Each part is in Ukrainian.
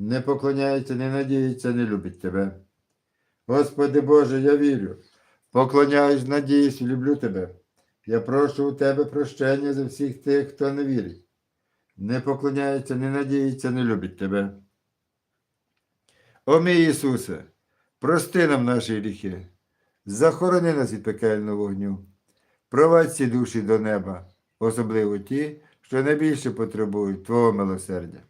не поклоняється, не надіється, не любить Тебе. Господи Боже, я вірю, поклоняюсь, надіюсь люблю Тебе. Я прошу у Тебе прощення за всіх тих, хто не вірить, не поклоняється, не надіється, не любить Тебе. О мій Ісусе, прости нам наші гріхи, захорони нас від пекельного вогню, провадь ці душі до неба, особливо ті, що найбільше потребують Твого милосердя.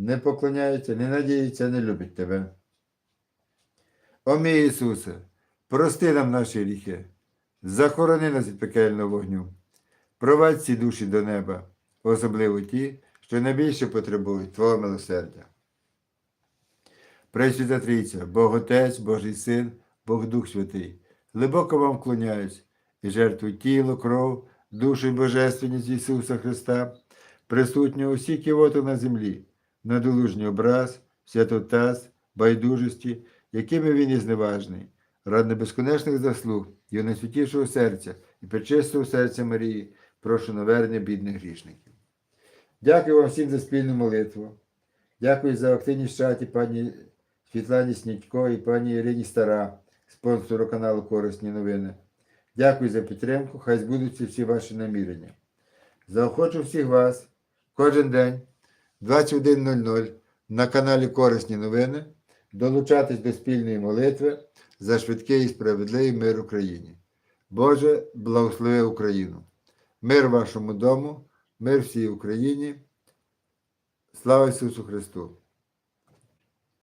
не поклоняється, не надіється, не любить Тебе. О мій Ісусе, прости нам наші гріхи, захорони нас від пекельного вогню, провадь ці душі до неба, особливо ті, що найбільше потребують Твого милосердя. Пресвіта Трійця, Бог Отець, Божий Син, Бог Дух Святий, глибоко вам вклоняюсь і жертвую тіло, кров, душу і божественність Ісуса Христа, присутнього усі ківоти на землі, надолужній образ, святотаз, байдужості, якими він і зневажний, ради безконечних заслуг Його найсвятішого серця і пречистого серця Марії, прошу навернення бідних грішників. Дякую вам всім за спільну молитву. Дякую за активність в чаті пані Світлані Снідько і пані Ірині Стара, спонсору каналу Корисні новини. Дякую за підтримку. Хай збудуться всі ваші намірення. Заохочу всіх вас кожен день 21.00 на каналі Корисні новини долучатись до спільної молитви за швидкий і справедливий мир Україні. Боже, благослови Україну! Мир вашому дому, мир всій Україні. Слава Ісусу Христу!